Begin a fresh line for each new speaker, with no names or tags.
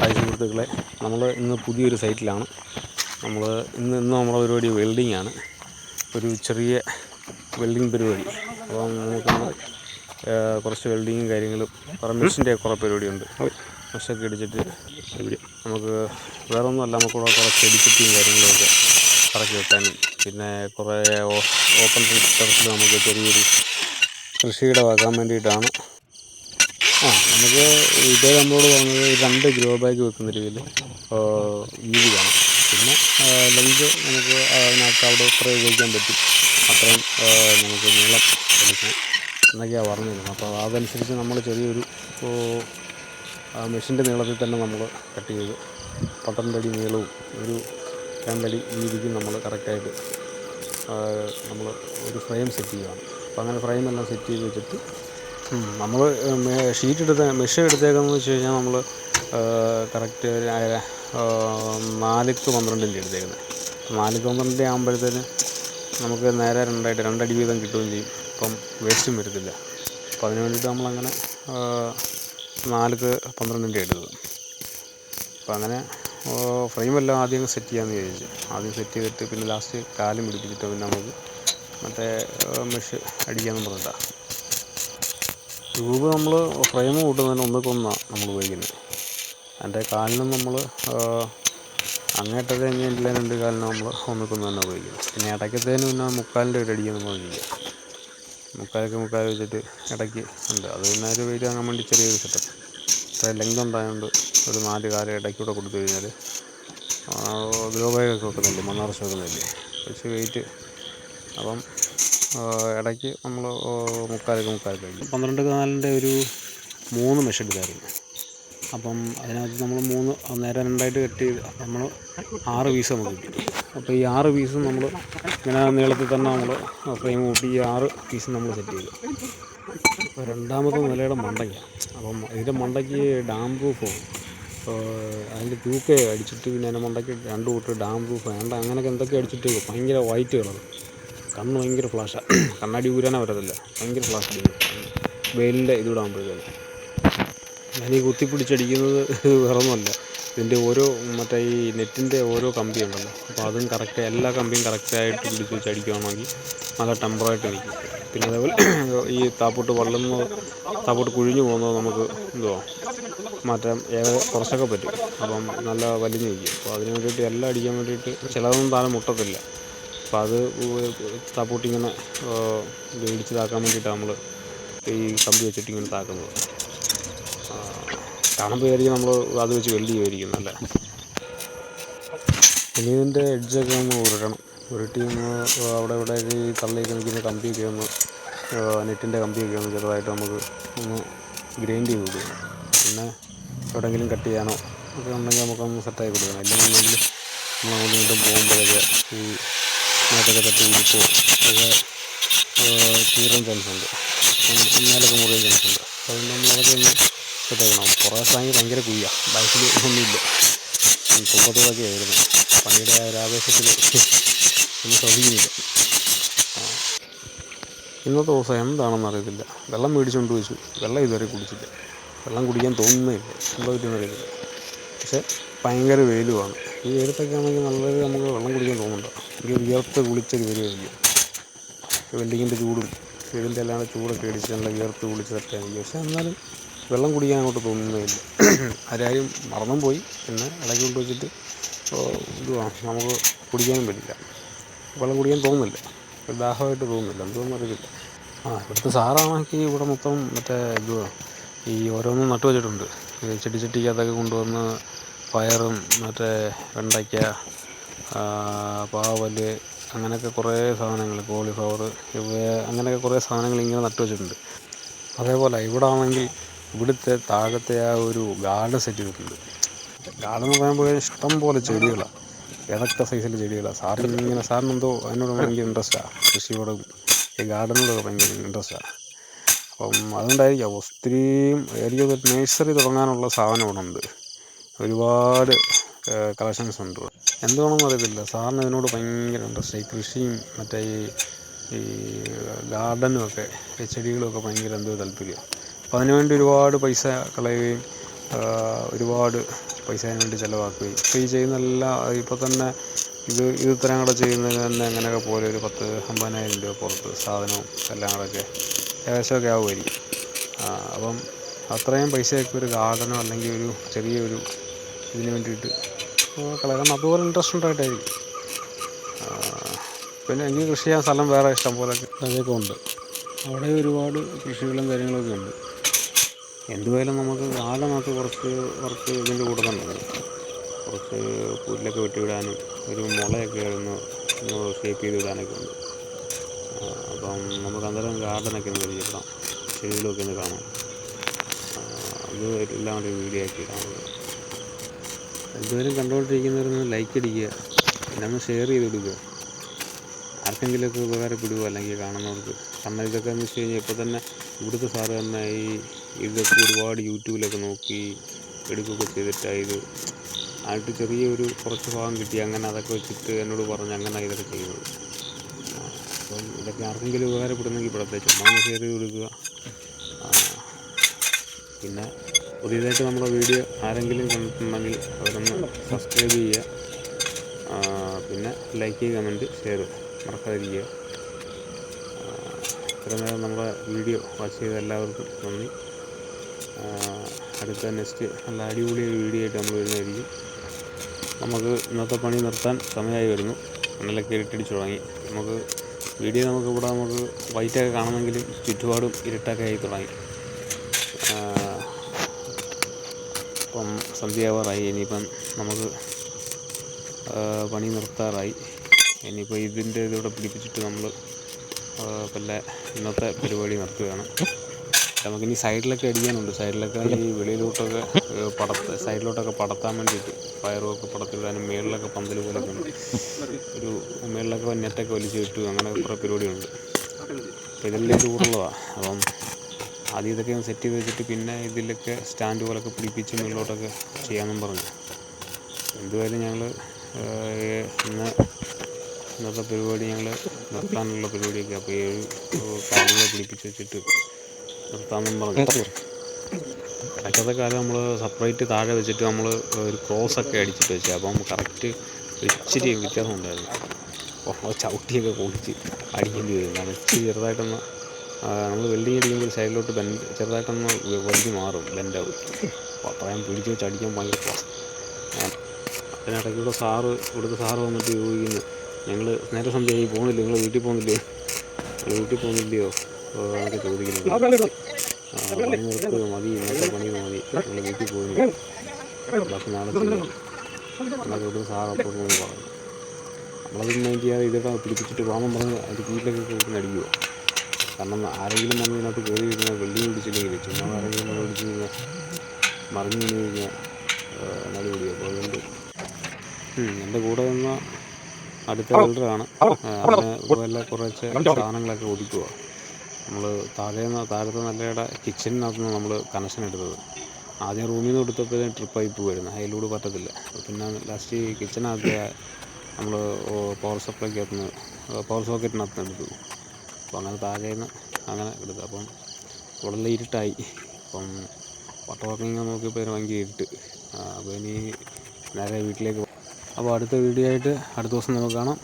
Hi സുഹൃത്തുക്കളെ നമ്മൾ ഇന്ന് പുതിയൊരു സൈറ്റിലാണ്. നമ്മൾ ഇന്ന് ഇന്ന് നമ്മുടെ പരിപാടി വെൽഡിംഗ് ആണ്. ഒരു ചെറിയ വെൽഡിംഗ് പരിപാടി. അപ്പം നമുക്ക് കുറച്ച് വെൽഡിങ്ങും കാര്യങ്ങളും പെർമിഷന്റെ മെഷീന്റെ കുറേ പരിപാടിയുണ്ട്. മെഷൊക്കെ അടിച്ചിട്ട് നമുക്ക് വേറെ ഒന്നുമല്ല നമുക്കിവിടെ കുറച്ച് എഡിറ്റിങ് കാര്യങ്ങളൊക്കെ കറക്കി വെക്കാനും. പിന്നെ കുറേ ഓപ്പൺ ടെറസിൽ നമുക്ക് ചെറിയൊരു കൃഷിയിടമാക്കാൻ വേണ്ടിയിട്ടാണ് ആ നമുക്ക് ഇതേ നമ്മളോട് പറഞ്ഞത് രണ്ട് ഗ്രോ ബാഗ് വെക്കുന്ന രീതിയിൽ വേണം പിന്നെ ലെങ്ത് നമുക്ക് അതിനകത്ത് അവിടെ ഇത്ര ഉപയോഗിക്കാൻ പറ്റും. അത്രയും നമുക്ക് നീളം എടുക്കണം. എന്നൊക്കെയാണ് പറഞ്ഞിരുന്നത്. അപ്പോൾ അതനുസരിച്ച് നമ്മൾ ചെറിയൊരു മെഷീന്റെ നീളത്തിൽ തന്നെ നമ്മൾ കട്ട് ചെയ്ത് പന്ത്രണ്ട് നീളവും ഒരു രണ്ടടി വീതിക്കും നമ്മൾ കറക്റ്റായിട്ട് നമ്മൾ ഒരു ഫ്രെയിം സെറ്റ് ചെയ്യുകയാണ് അപ്പോൾ അങ്ങനെ ഫ്രെയിം എല്ലാം സെറ്റ് ചെയ്ത് വെച്ചിട്ട് നമ്മൾ ഷീറ്റ് എടുത്ത മെഷീൻ എടുത്തേക്കെന്ന് വെച്ച് കഴിഞ്ഞാൽ നമ്മൾ കറക്റ്റ് നാലിക്ക് പന്ത്രണ്ടിന്റെ എടുത്തേക്കുന്നത് നാലിക്ക് പന്ത്രണ്ട് ആകുമ്പോഴത്തേന് നമുക്ക് നേരെ രണ്ടായിട്ട് രണ്ടടി വീതം കിട്ടുകയും ചെയ്യും. അപ്പം വേസ്റ്റും വരത്തില്ല. അപ്പം അതിന് വേണ്ടിയിട്ട് നമ്മളങ്ങനെ നാല് നാലിക്ക് പന്ത്രണ്ടിന്റെ എടുത്തത്. അപ്പം അങ്ങനെ ഫ്രെയിമെല്ലാം ആദ്യം സെറ്റ് ചെയ്യാമെന്ന് വിചാരിച്ചു. ആദ്യം സെറ്റ് ചെയ്തിട്ട് പിന്നെ ലാസ്റ്റ് കാലും പിടിപ്പിച്ചിട്ട് പിന്നെ നമുക്ക് മറ്റേ മെഷ് അടിക്കാമെന്ന് പറഞ്ഞിട്ടാണ് ട്യൂബ് നമ്മൾ ഫ്രെയിം കൂട്ടുന്നതിന് ഒന്നിക്കൊന്നാണ് നമ്മൾ ഉപയോഗിക്കുന്നത് അതിന്റെ കാലിനും നമ്മൾ അങ്ങേറ്റത്തെ കഴിഞ്ഞില്ല രണ്ട് കാലിനും നമ്മൾ ഒന്നിക്കൊന്ന് തന്നെ ഉപയോഗിക്കുന്നത് പിന്നെ ഇടയ്ക്കത്തേന് പിന്നെ മുക്കാലിന്റെ ഒരു അടിക്കാൻ നമ്മൾ ഒഴിക്കുക മുക്കാലൊക്കെ മുക്കാൽ വെച്ചിട്ട് ഇടയ്ക്ക് ഉണ്ട്. അത് പിന്നെ ഒരു വെയിൽ വാങ്ങാൻ വേണ്ടി ചെറിയൊരു സെറ്റപ്പ് ഇത്ര ലെങ്ത് ഉണ്ടായതുകൊണ്ട് ഒരു നാല് കാൽ ഇടയ്ക്കൂടെ കൊടുത്തു കഴിഞ്ഞാൽ ഗ്രോ ബാഗൊക്കെ വെക്കുന്നില്ലേ മണ്ണറച്ച് വെക്കുന്നില്ലേ വെച്ച് വെയിറ്റ്. അപ്പം ഇടയ്ക്ക് നമ്മൾ മുക്കാലൊക്കെ മുക്കാൽ കഴിഞ്ഞു. പന്ത്രണ്ട് കാലിന്റെ ഒരു മൂന്ന് മെഷ് എടുത്തായിരുന്നു അപ്പം അതിനകത്ത് നമ്മൾ മൂന്ന് നേരെ രണ്ടായിട്ട് കെട്ടി നമ്മൾ ആറ് പീസ് നമുക്ക് കിട്ടി. അപ്പോൾ ഈ ആറ് പീസും നമ്മൾ ഇങ്ങനെ നീളത്തിൽ തന്നെ നമ്മൾ ഫ്രെയിം കൂട്ടി ഈ ആറ് പീസ് നമ്മൾ സെറ്റ് ചെയ്തു. അപ്പോൾ രണ്ടാമത്തെ നിലയുടെ മണ്ടയ്ക്ക്. അപ്പം ഇതിന്റെ മണ്ടയ്ക്ക് ഡാം പ്രൂഫ് അതിന്റെ തൂക്കെ അടിച്ചിട്ട് പിന്നെ അതിന്റെ മണ്ടയ്ക്ക് രണ്ട് കൂട്ട് ഡാം പ്രൂഫ് വേണ്ട അങ്ങനെയൊക്കെ എന്തൊക്കെ അടിച്ചിട്ട് ഭയങ്കര വൈറ്റ് കളർ കണ്ണ് ഭയങ്കര ഫ്ലാഷാണ് കണ്ണാടി ഊരാനേ വരത്തില്ല. ഭയങ്കര ഫ്ലാഷ് വെയിലിന്റെ ഇതൂടാകുമ്പോഴത്തേന് ഞാൻ ഈ കുത്തിപ്പിടിച്ചടിക്കുന്നത് വേറെ ഒന്നുമല്ല ഇതിന്റെ ഓരോ മറ്റേ ഈ നെറ്റിന്റെ ഓരോ കമ്പി ഉണ്ടല്ലോ. അപ്പോൾ അതും കറക്റ്റ് എല്ലാ കമ്പിയും കറക്റ്റായിട്ട് പിടിച്ച് വെച്ച് അടിക്കുകയാണെങ്കിൽ നല്ല ടെമ്പറായിട്ട് നിൽക്കും പിന്നെ അതേപോലെ ഈ താപ്പോട്ട് വള്ളുന്ന താപ്പോട്ട് കുഴിഞ്ഞു പോകുന്നത് നമുക്ക് എന്തുവാ മാറ്റാൻ ഏറെ കുറച്ചൊക്കെ പറ്റും. അപ്പം നല്ല വലിഞ്ഞു നിൽക്കും അപ്പോൾ അതിന് വേണ്ടിയിട്ട് എല്ലാം അടിക്കാൻ വേണ്ടിയിട്ട് ചിലതൊന്നും താനും മുട്ടത്തില്ല. അപ്പോൾ അത് താപ്പോട്ട് ഇങ്ങനെ ഇടിച്ച് താക്കാൻ വേണ്ടിയിട്ടാണ് നമ്മൾ ഈ കമ്പി വെച്ചിട്ട് ഇങ്ങനെ താക്കുന്നത്. കാണുമ്പോൾ ആയിരിക്കും നമ്മൾ അത് വെച്ച് വെൽഡ് ചെയ്യുമായിരിക്കും നല്ല ഇനി ഇതിന്റെ എഡ്ജൊക്കെ നമ്മൾ ഉരുട്ടണം. ഉരുട്ടി അവിടെ ഇവിടെ ഈ തള്ളിയൊക്കെ നിൽക്കുന്ന കമ്പിയൊക്കെ ഒന്ന് നെറ്റിന്റെ കമ്പിയൊക്കെ ഒന്ന് ചെറുതായിട്ട് നമുക്ക് ഒന്ന് ഗ്രൈൻഡ് ചെയ്ത് കൊടുക്കണം. പിന്നെ എവിടെയെങ്കിലും കട്ട് ചെയ്യാനോ ഒക്കെ ഉണ്ടെങ്കിൽ നമുക്കൊന്ന് സെറ്റാക്കി കൊടുക്കണം. അല്ലെങ്കിൽ നമ്മൾ വീണ്ടും പോകുമ്പോഴൊക്കെ ഈ മേത്തൊക്കെ തട്ടി ഇരിപ്പോ ഒക്കെ കീറാൻ ചാൻസ് ഉണ്ട് മേലൊക്കെ മുറിയാൻ ചാൻസ് ഉണ്ട് അതുകൊണ്ട് നമ്മൾ അതൊക്കെ ഒന്ന് ഇട്ടേക്കണം കുറേ സാധനം ഭയങ്കര കുയ്യ ബൈക്കിൽ ഒന്നുമില്ല. തുമ്പത്തൂടൊക്കെ ആയിരുന്നു. പണിയുടെ ആ ഒരു ആവേശത്തിൽ ഒന്നും ശ്രദ്ധിക്കുന്നില്ല. ഇന്നത്തെ ദിവസം എന്താണെന്ന് അറിയത്തില്ല. വെള്ളം മേടിച്ചുകൊണ്ട് വെച്ചു. വെള്ളം ഇതുവരെ കുടിച്ചില്ല. വെള്ളം കുടിക്കാൻ തോന്നുന്നേ ഇല്ല. എന്താ പറ്റുമെന്ന് അറിയത്തില്ല. പക്ഷേ ഭയങ്കര വെയിലുമാണ്. ഈ വെയിലത്തൊക്കെ ആണെങ്കിൽ നല്ലത് നമുക്ക് വെള്ളം കുടിക്കാൻ തോന്നുന്നുണ്ട്. എനിക്ക് വിയർത്ത് കുളിച്ചൊരു വരുമായിരിക്കും വെല്ലിങ്ങിന്റെ ചൂടും ഇതിന്റെ എല്ലാം ചൂടൊക്കെ അടിച്ച് നല്ല വിയർത്ത് കുളിച്ചതൊക്കെ ആയിരിക്കും. പക്ഷേ എന്നാലും വെള്ളം കുടിക്കാൻ അങ്ങോട്ട് തോന്നുന്നില്ല. ആരായും മറന്നും പോയി പിന്നെ ഇടയ്ക്ക് കൊണ്ട് വെച്ചിട്ട് ഇതുവാ നമുക്ക് കുടിക്കാനും പറ്റില്ല. വെള്ളം കുടിക്കാൻ തോന്നുന്നില്ല. ദാഹമായിട്ട് തോന്നുന്നില്ല. എന്തുവാന്ന് അറിയില്ല ആ ഇവിടുത്തെ സാറാണെങ്കിൽ ഇവിടെ മൊത്തം മറ്റേ ഇതുവാ ഈ ഓരോന്നും നട്ടു വെച്ചിട്ടുണ്ട് ഈ ചെടി ചട്ടിക്കകത്തൊക്കെ കൊണ്ടുവന്ന് പയറും മറ്റേ വെണ്ടയ്ക്ക പാവൽ അങ്ങനെയൊക്കെ കുറേ സാധനങ്ങൾ കോളിഫ്ലവർ ഇവ അങ്ങനെയൊക്കെ കുറേ സാധനങ്ങൾ ഇങ്ങനെ നട്ടു വെച്ചിട്ടുണ്ട്. അതേപോലെ ഇവിടെ ആണെങ്കിൽ ഇവിടുത്തെ താഴത്തെ ആ ഒരു ഗാർഡൻ സെറ്റ് ചെയ്തിട്ടുണ്ട് ഗാർഡൻ എന്ന് പറയുമ്പോൾ ഇഷ്ടം പോലെ ചെടികളാണ് ഏതൊക്കെ സൈസിലെ ചെടികളാണ് സാറിന് ഇങ്ങനെ സാറിന് എന്തോ അതിനോട് ഭയങ്കര ഇൻട്രസ്റ്റാണ് കൃഷിയോടും ഈ ഗാർഡനിലൊക്കെ ഭയങ്കര ഇൻട്രസ്റ്റാണ് അപ്പം അതുകൊണ്ടായിരിക്കാം ഒത്തിരിയും എനിക്കൊരു നേഴ്സറി തുടങ്ങാനുള്ള സാധനം ഇവിടെ ഉണ്ട് ഒരുപാട് കളക്ഷൻസ് ഉണ്ട്. എന്തുവാണെന്ന് അറിയത്തില്ല. സാറിന് ഇതിനോട് ഭയങ്കര ഇൻട്രസ്റ്റ് ഈ കൃഷിയും മറ്റേ ഈ ഈ ഗാർഡനും ഒക്കെ ചെടികളും ഒക്കെ ഭയങ്കര എന്തോ താല്പര്യം. അപ്പോൾ അതിനുവേണ്ടി ഒരുപാട് പൈസ കളയുകയും ഒരുപാട് പൈസ അതിന് വേണ്ടി ചിലവാക്കുകയും. ഇപ്പോൾ ഈ ചെയ്യുന്നതെല്ലാം ഇപ്പോൾ തന്നെ ഇത് ഇത് ഇത്രയും കൂടെ ചെയ്യുന്നതിന് തന്നെ അങ്ങനെയൊക്കെ പോലെ ഒരു പത്ത് അമ്പതിനായിരം രൂപ പുറത്ത് സാധനവും എല്ലാം കൂടെയൊക്കെ ഏകദേശമൊക്കെ ആവുമായിരിക്കും. അപ്പം അത്രയും പൈസയൊക്കെ ഒരു ഗാർഡനോ അല്ലെങ്കിൽ ഒരു ചെറിയൊരു ഇതിന് വേണ്ടിയിട്ട്. കളയണം അതുപോലെ ഇൻട്രസ്റ്റ് ഉണ്ടായിട്ടായിരിക്കും. പിന്നെ എനിക്ക് കൃഷി ചെയ്യാൻ സ്ഥലം വേറെ ഇഷ്ടം പോലെ അതൊക്കെ ഉണ്ട്. അവിടെ ഒരുപാട് കൃഷികളും കാര്യങ്ങളൊക്കെ ഉണ്ട്. എന്തുവായാലും നമുക്ക് കാലം നമുക്ക് കുറച്ച് വർക്ക് ഇതിന്റെ കൂടെ തന്നെ കുറച്ച് പുല്ലൊക്കെ വെട്ടിവിടാനും ഒരു മുളയൊക്കെ ഒന്ന് ഷേപ്പ് ചെയ്ത് വിടാനൊക്കെ ഉണ്ട്. അപ്പം നമുക്ക് അന്നേരം ഗാർഡനൊക്കെ ഒന്ന് പരിചയപ്പെടാം. ചെടികളൊക്കെ ഒന്ന് കാണാം. അത് എല്ലാം ഒരു വീഡിയോ ആക്കി ഇടാം എന്തുവരും കണ്ടുകൊണ്ടിരിക്കുന്നവരൊന്ന് ലൈക്ക് അടിക്കുക. പിന്നെ ഒന്ന് ഷെയർ ചെയ്ത് കൊടുക്കുക. ആർക്കെങ്കിലുമൊക്കെ ഉപകാരപ്പെടുക അല്ലെങ്കിൽ കാണുന്നവർക്ക്. കാരണം ഇതൊക്കെ എന്ന് വെച്ച് കഴിഞ്ഞാൽ ഇപ്പോൾ തന്നെ ഇവിടുത്തെ തന്നെ ഈ ഇതൊക്കെ ഒരുപാട് യൂട്യൂബിലൊക്കെ നോക്കി എടുക്കുകയൊക്കെ ചെയ്തിട്ടാണ് ഇത് ആയിട്ട് ചെറിയൊരു കുറച്ച് ഭാഗം കിട്ടി. അങ്ങനെ അതൊക്കെ വെച്ചിട്ട് എന്നോട് പറഞ്ഞ് അങ്ങനെ ഇതൊക്കെ ചെയ്തത് അപ്പം ഇതൊക്കെ ആർക്കെങ്കിലും ഉപകാരപ്പെടുന്നെങ്കിൽ ഇവിടത്തെ ചുമ്മാ ഷെയർ ചെയ്ത് കൊടുക്കുക. പിന്നെ പുതിയതായിട്ട് നമ്മുടെ വീഡിയോ ആരെങ്കിലും കണ്ടിട്ടുണ്ടെങ്കിൽ അവരൊന്ന് സബ്സ്ക്രൈബ് ചെയ്യുക. പിന്നെ ലൈക്ക് കമന്റ് ഷെയർ മറക്കാതിരിക്കുക. ഇത്ര നേരം നമ്മുടെ വീഡിയോ വാച്ച് ചെയ്ത എല്ലാവർക്കും നന്ദി. അടുത്ത നെക്സ്റ്റ് നല്ല അടിപൊളി ഒരു വീഡിയോ ആയിട്ട് നമ്മൾ വരുന്നതായിരിക്കും. നമുക്ക് ഇന്നത്തെ പണി നിർത്താൻ സമയമായി വരുന്നു. മണ്ണിലൊക്കെ ഇരുട്ടടിച്ച് തുടങ്ങി. നമുക്ക് വീഡിയോ നമുക്ക് ഇവിടെ നമുക്ക് വൈറ്റൊക്കെ കാണണമെങ്കിലും ചുറ്റുപാടും ഇരുട്ടൊക്കെ ആയി തുടങ്ങി. ഇപ്പം സന്ധ്യാവാറായി ഇനിയിപ്പം നമുക്ക് പണി നിർത്താറായി. ഇനിയിപ്പോൾ ഇതിന്റെ ഇതിലൂടെ പിടിപ്പിച്ചിട്ട് നമ്മൾ പല ഇന്നത്തെ പരിപാടി നിർത്തുകയാണ് നമുക്കിനി സൈഡിലൊക്കെ അടിക്കാനുണ്ട്. സൈഡിലൊക്കെ ഈ വെളിയിലോട്ടൊക്കെ പടത്ത് സൈഡിലോട്ടൊക്കെ പടത്താൻ വേണ്ടിയിട്ട് പയറുമൊക്കെ പടത്തിടാനും മേളിലൊക്കെ പന്തൽ പോലൊക്കെ ഉണ്ട്. ഒരു മേളിലൊക്കെ നെറ്റൊക്കെ വലിച്ചു കിട്ടും അങ്ങനെ കുറേ പരിപാടിയുണ്ട് അപ്പോൾ ഇതെല്ലാം ദൂരമുള്ളതാണ് അപ്പം ആദ്യം ഇതൊക്കെ ഒന്ന് സെറ്റ് ചെയ്ത് വെച്ചിട്ട് പിന്നെ ഇതിലൊക്കെ സ്റ്റാൻഡ് പോലൊക്കെ പിടിപ്പിച്ച് മുകളിലോട്ടൊക്കെ ചെയ്യാമെന്നും പറഞ്ഞു. എന്തുവായാലും ഞങ്ങൾ ഇന്ന് ഇന്നത്തെ പരിപാടി ഞങ്ങൾ നിർത്താനുള്ള പരിപാടിയൊക്കെ. അപ്പോൾ ഏഴ് കാലുകൾ പിടിപ്പിച്ച് വെച്ചിട്ട് നിർത്താമെന്നും പറഞ്ഞു. ഇടയ്ക്കത്തെ കാലം നമ്മൾ സെപ്പറേറ്റ് താഴെ വെച്ചിട്ട് നമ്മൾ ഒരു ക്രോസ് ഒക്കെ അടിച്ചിട്ട് വെച്ചു. അപ്പം കറക്റ്റ് ഇച്ചിരി വ്യത്യാസം ഉണ്ടായിരുന്നു. ചവിട്ടിയൊക്കെ പൊളിച്ച് അടിക്കേണ്ടി വരും. കാരണം ഇച്ചിരി ചെറുതായിട്ടൊന്ന് നമ്മൾ വെൽഡിങ് അടിക്കുമ്പോൾ സൈഡിലോട്ട് ബെൻഡ് ചെറുതായിട്ടൊന്ന് വലിഞ്ഞ് മാറും ബെൻഡാവും അപ്പോൾ അത്രയും പിടിച്ച് വെച്ച് അടിക്കാൻ ഭയങ്കര അതിനിടയ്ക്കൂടെ സാറ് ഇവിടുത്തെ സാറ് വന്നിട്ട് ചോദിക്കുന്നു ഞങ്ങൾ നേരെ സന്ധ്യയായി പോകുന്നില്ല നിങ്ങൾ വീട്ടിൽ പോകുന്നില്ലേ വീട്ടിൽ പോകുന്നില്ലയോ എന്നൊക്കെ ചോദിക്കുന്നു. പണി നിർത്ത് മതി ഇന്നത്തെ പണി മതി. നിങ്ങൾ വീട്ടിൽ പോകുന്നു ബാക്കി നാളെ എന്നൊക്കെ ഇവിടുത്തെ സാറ് അപ്പോൾ പറഞ്ഞു. നമ്മളത് മൈൻഡ് ചെയ്യാതെ ഇതൊക്കെ പിടിപ്പിച്ചിട്ട് വാമം പറഞ്ഞ് അതിന്റെ കീഴിലൊക്കെ അടിക്കുമോ കാരണം ആരെങ്കിലും വന്ന് ഇതിനകത്ത് കയറി വരുന്ന വെള്ളി പിടിച്ചില്ലെങ്കിൽ ചുമ്മാ ആരെങ്കിലും പിടിച്ച് കഴിഞ്ഞാൽ മറിഞ്ഞു വീണ് കഴിഞ്ഞാൽ നടി അപ്പോൾ അതുകൊണ്ട് എന്റെ കൂടെ നിന്ന അടുത്ത വെൽഡറാണ് അവന് വല്ല കുറച്ച് സാധനങ്ങളൊക്കെ ഒതുക്കുക നമ്മൾ താഴെ താഴത്തെ നല്ലയുടെ കിച്ചണിനകത്ത് നിന്ന് നമ്മൾ കണക്ഷൻ എടുത്തത്. ആദ്യം റൂമിൽ നിന്ന് കൊടുത്തപ്പോൾ ട്രിപ്പ് പൈപ്പ് വരുന്നത് അതിലൂടെ പറ്റത്തില്ല. പിന്നെ ലാസ്റ്റ് കിച്ചണിനകത്ത് നമ്മൾ പവർ സപ്ലൈക്കകത്ത് നിന്ന് പവർ സോക്കറ്റിനകത്ത് നിന്ന് എടുത്തു. അപ്പോൾ അങ്ങനെ താഴേന്ന് അങ്ങനെ എടുത്തു അപ്പം ഉടനെ ഇരുട്ടായി. അപ്പം വട്ടവറക്കിങ്ങനെ നോക്കിയപ്പോൾ ഭയങ്കര ഇരുട്ട്. അപ്പോൾ ഇനി നേരെ വീട്ടിലേക്ക് അപ്പോൾ അടുത്ത വീഡിയോ ആയിട്ട് അടുത്ത ദിവസം നമുക്ക് കാണാം.